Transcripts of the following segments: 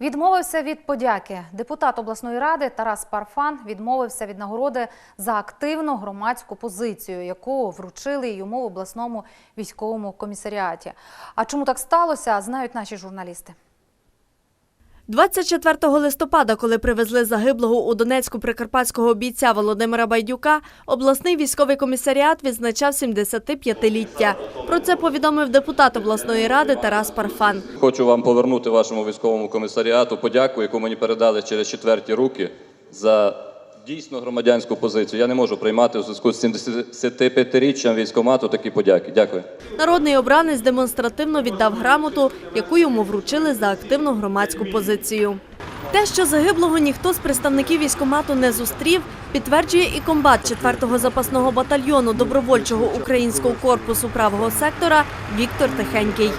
Відмовився від подяки. Депутат обласної ради Тарас Парфан відмовився від нагороди за активну громадську позицію, яку вручили йому в обласному військовому комісаріаті. А чому так сталося, знають наші журналісти. 24 листопада, коли привезли загиблого у Донецьку прикарпатського бійця Володимира Байдюка, обласний військовий комісаріат відзначав 75-ліття. Про це повідомив депутат обласної ради Тарас Парфан. Хочу вам повернути вашому військовому комісаріату подяку, яку мені передали через четверті руки за дійсно громадянську позицію. Я не можу приймати у зв'язку з 75-річчям військомату такі подяки. Дякую. Народний обранець демонстративно віддав грамоту, яку йому вручили за активну громадську позицію. Те, що загиблого ніхто з представників військомату не зустрів, підтверджує і комбат 4-го запасного батальйону добровольчого українського корпусу правого сектора Віктор Тихенький.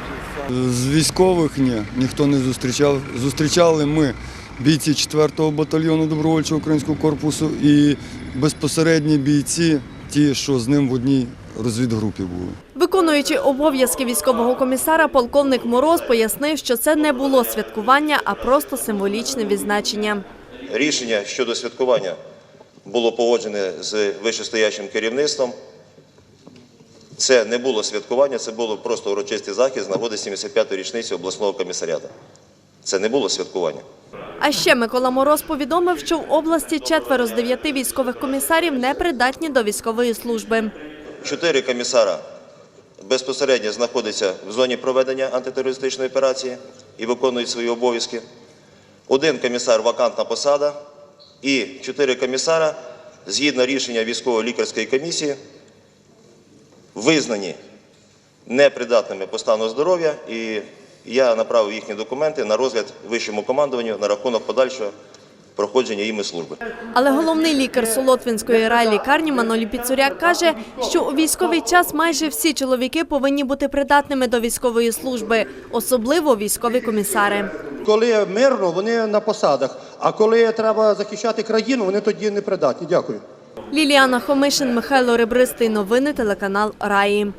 З військових ні, ніхто не зустрічав. Зустрічали ми бійці 4-го батальйону добровольчого українського корпусу і безпосередні бійці, ті, що з ним в одній розвідгрупі були. Виконуючи обов'язки військового комісара, полковник Мороз пояснив, що це не було святкування, а просто символічне відзначення. Рішення щодо святкування було погоджене з вищестоячим керівництвом. Це не було святкування, це було просто урочистий захід з нагоди 75-ї річниці обласного комісаріату. Це не було святкування. А ще Микола Мороз повідомив, що в області четверо з дев'яти військових комісарів не придатні до військової служби. Чотири комісара безпосередньо знаходяться в зоні проведення антитерористичної операції і виконують свої обов'язки. Один комісар вакантна посада і чотири комісара, згідно рішення військово-лікарської комісії, визнані непридатними по стану здоров'я, і я направив їхні документи на розгляд вищому командуванню на рахунок подальшого проходження іми служби. Але головний лікар Солотвинської райлікарні Манолі Піцуряк каже, що у військовий час майже всі чоловіки повинні бути придатними до військової служби, особливо військові комісари. Коли мирно, вони на посадах. А коли треба захищати країну, вони тоді не придатні. Дякую. Ліліана Хомишин, Михайло Ребристий. Новини телеканал Раї.